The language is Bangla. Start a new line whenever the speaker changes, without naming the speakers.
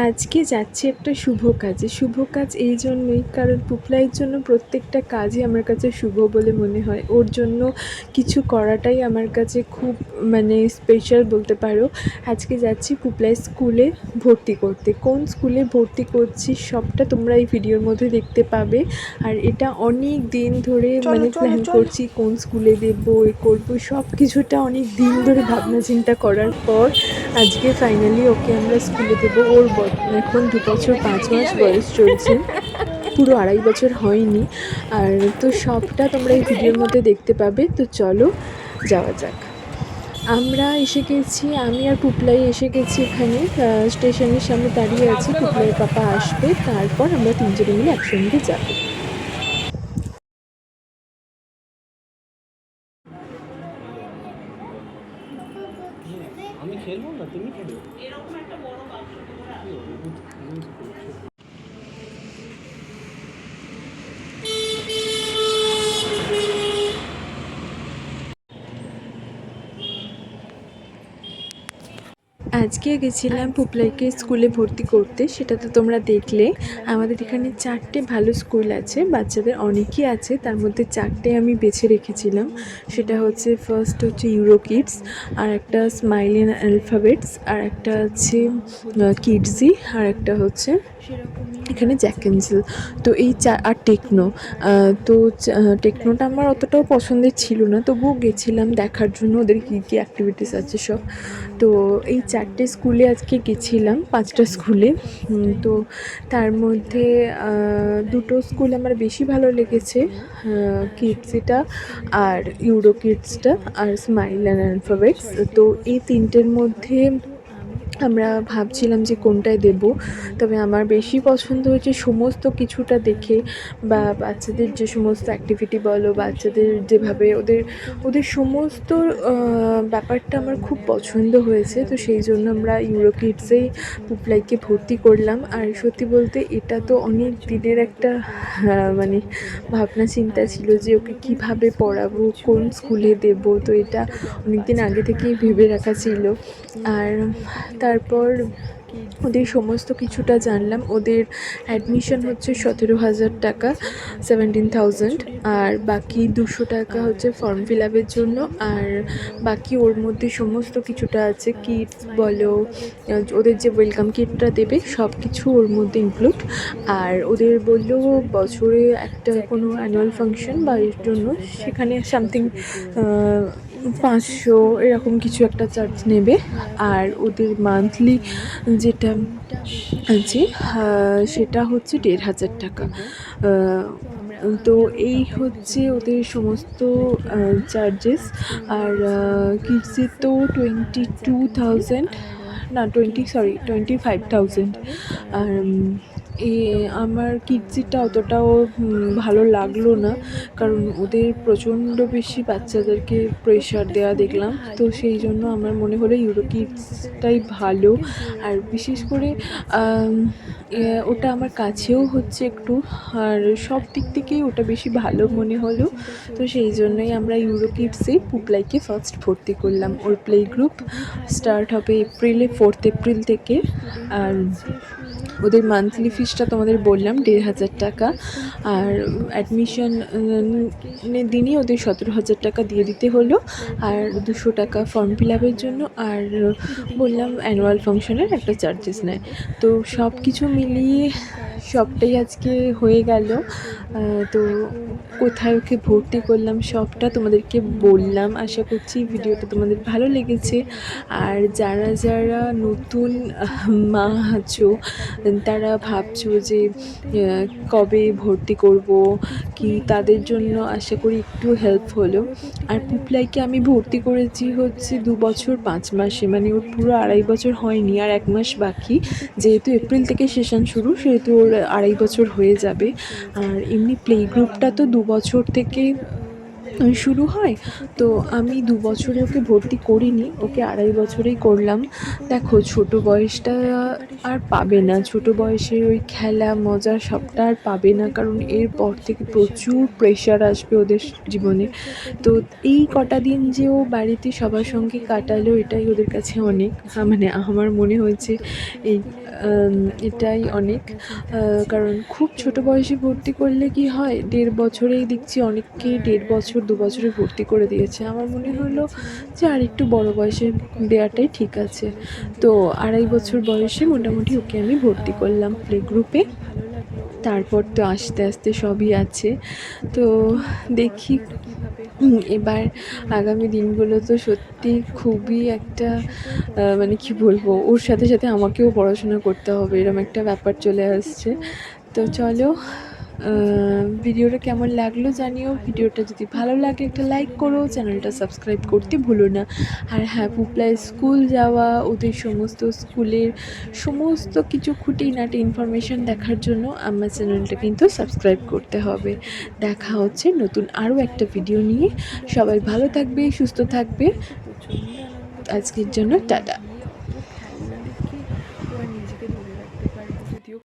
আজকে যাচ্ছি একটা শুভ কাজে। শুভ কাজ এই জন্যই কারণ পুপলাইয়ের জন্য প্রত্যেকটা কাজই আমার কাছে শুভ বলে মনে হয়। ওর জন্য কিছু করাটাই আমার কাছে খুব মানে স্পেশাল বলতে পারো। আজকে যাচ্ছি পুপলাই স্কুলে ভর্তি করতে। কোন স্কুলে ভর্তি করছি সবটা তোমরা এই ভিডিওর মধ্যে দেখতে পাবে। আর এটা অনেক দিন ধরে মানে প্ল্যান করছি কোন স্কুলে দেবো এ করব সব কিছুটা অনেক দিন ধরে ভাবনা চিন্তা করার পর আজকে ফাইনালি ওকে আমরা স্কুলে দেবো ওর ব- এখন দু বছর পাঁচ মাস বয়স চলছে। পুরো আড়াই বছর হয়নি। আর তো সবটা তোমরা এই ভিডিওর মধ্যে দেখতে পাবে। তো চলো যাওয়া যাক। আমরা এসে গেছি আমি আর পুপলাই এসে গেছি এখানে। স্টেশনের সামনে দাঁড়িয়ে আছি পুপলাইয়ের পাপা আসবে। তারপর আমরা তিনজনে মিলে একসঙ্গে যাব।
আমি খেলব না? তুমি খেলো 有哦你不你不回去
আজকে গেছিলাম পুপলাইকে স্কুলে ভর্তি করতে সেটা তো তোমরা দেখলে আমাদের এখানে চারটে ভালো স্কুল আছে, বাচ্চাদের অনেকই আছে, তার মধ্যে চারটে আমি বেছে রেখেছিলাম। সেটা হচ্ছে ফার্স্ট হচ্ছে ইউরো কিডস আর একটা স্মাইল ইন অ্যালফাবেটস আর একটা আছে কিডসি আর একটা হচ্ছে এখানে জ্যাকেন্সেল তো এই চা আর টেকনো তো টেকনোটা আমার অতটাও পছন্দের ছিল না। তবুও গেছিলাম দেখার জন্য। ওদের কী কী অ্যাক্টিভিটিস আছে সব? তো এই চারটে স্কুলে আজকে গেছিলাম, পাঁচটা স্কুলে। তো তার মধ্যে দুটো স্কুল আমার বেশি ভালো লেগেছে। কিডসিটা আর ইউরো কিডসটা আর স্মাইল অ্যান্ড অ্যালফাবেটস তো এই তিনটের মধ্যে আমরা ভাবছিলাম যে কোনটায় দেব। তবে আমার বেশি পছন্দ হয়েছে সমস্ত কিছুটা দেখে বা বাচ্চাদের যে সমস্ত অ্যাক্টিভিটি বলো, বাচ্চাদের যেভাবে ওদের ওদের সমস্ত ব্যাপারটা আমার খুব পছন্দ হয়েছে। তো সেই জন্য আমরা ইউরো কিডসেই পুপলাইকে ভর্তি করলাম। আর সত্যি বলতে এটা তো অনেক দিনের একটা মানে ভাবনা চিন্তা ছিল যে ওকে কীভাবে পড়াবো, কোন স্কুলে দেব। তো এটা অনেক দিন আগে থেকেই ভেবে রাখা ছিল। আর তারপর ওদের সমস্ত কিছুটা জানলাম। ওদের অ্যাডমিশন হচ্ছে সতেরো হাজার টাকা সেভেন্টিন থাউজেন্ড আর বাকি দুশো টাকা হচ্ছে ফর্ম ফিল আপের জন্য, আর বাকি ওর মধ্যে সমস্ত কিছুটা আছে কিটস বলো, ওদের যে ওয়েলকাম কিটটা দেবে সব কিছু ওর মধ্যে ইনক্লুড আর ওদের বলল বছরে একটা কোনো অ্যানুয়াল ফাংশন বা এর জন্য, সেখানে সামথিং পাঁচশো এরকম কিছু একটা চার্জ নেবে। আর ওদের মান্থলি যেটা আছে সেটা হচ্ছে দেড় হাজার টাকা। তো এই হচ্ছে ওদের সমস্ত চার্জেস আর কিডসের তো টোয়েন্টি টু থাউজেন্ড না twenty sorry twenty five thousand আর আমার কিডসিটা অতটাও ভালো লাগল না। কারণ ওদের প্রচণ্ড বেশি বাচ্চাদেরকে প্রেশার দেওয়া দেখলাম। তো সেই জন্য আমার মনে হলো ইউরো কিডসটাই ভালো। আর বিশেষ করে ওটা আমার কাছেও হচ্ছে একটু। আর সব দিক থেকেই ওটা বেশি ভালো মনে হলো। তো সেই জন্যই আমরা ইউরো কিডসে পুপলাইকে ফার্স্ট ভর্তি করলাম। ওর প্লে গ্রুপ স্টার্ট হবে এপ্রিলে ফোর্থ এপ্রিল থেকে। আর ওদের মান্থলি ফিসটা তোমাদের বললাম, দেড় হাজার টাকা। আর অ্যাডমিশন দিনই ওদের সতেরো হাজার টাকা দিয়ে দিতে হলো। আর দুশো টাকা ফর্ম ফিল আপের জন্য। আর বললাম অ্যানুয়াল ফাংশনের একটা চার্জেস নেয়। তো সব কিছু মিলিয়ে সবটাই আজকে হয়ে গেল। তো কোথায় ওকে ভর্তি করলাম সবটা তোমাদেরকে বললাম। আশা করছি ভিডিওটা তোমাদের ভালো লেগেছে। আর যারা যারা নতুন মা আছো, তারা ভাবছ যে কবে ভর্তি করব, কি তাদের জন্য আশা করি একটু হেল্প হলো। আর পুপলাইকে আমি ভর্তি করেছি হচ্ছে দু বছর পাঁচ মাসে। মানে ওর পুরো আড়াই বছর হয়নি, আর এক মাস বাকি। যেহেতু এপ্রিল থেকে সেশন শুরু, সেহেতু ওর আড়াই বছর হয়ে যাবে। আর এমনি প্লে গ্রুপটা তো দু বছর থেকে শুরু হয়। তো আমি দু বছরে ওকে ভর্তি করিনি ওকে আড়াই বছরেই করলাম। দেখো ছোট বয়সটা আর পাবে না। ছোট বয়সে ওই খেলা মজা সবটা আর পাবে না কারণ এরপর থেকে প্রচুর প্রেশার আসবে ওদের জীবনে। তো এই কটা দিন যে ও বাড়িতে সবার সঙ্গে কাটালো এটাই ওদের কাছে অনেক হ্যাঁ, মানে আমার মনে হয়েছে এই এটাই অনেক। কারণ খুব ছোট বয়সে ভর্তি করলে কি হয় দেড় বছরেই দেখছি অনেককে দেড় বছর দু বছরে ভর্তি করে দিয়েছে। আমার মনে হলো যে আর একটু বড় বয়সে দেওয়াটাই ঠিক আছে। তো আড়াই বছর বয়সে মোটামুটি ওকে আমি ভর্তি করলাম প্লে গ্রুপে তারপর তো আস্তে আস্তে সবই আছে। তো দেখি এবার আগামী দিনগুলো তো সত্যি খুবই একটা মানে কি বলব, ওর সাথে সাথে আমাকেও পড়াশোনা করতে হবে এরকম একটা ব্যাপার চলে আসছে। তো চলো ভিডিওটা কেমন লাগল জানিও। ভিডিওটা যদি ভালো লাগে একটা লাইক করো, চ্যানেলটা সাবস্ক্রাইব করতে ভুলো না। আর হ্যাঁ পুপলাই স্কুল যাওয়া, ওদের সমস্ত স্কুলের সমস্ত কিছু খুঁটিনাটি ইনফরমেশান দেখার জন্য আমার চ্যানেলটা কিন্তু সাবস্ক্রাইব করতে হবে। দেখা হচ্ছে নতুন আরও একটা ভিডিও নিয়ে। সবাই ভালো থাকবে, সুস্থ থাকবে। আজকের জন্য টাটা।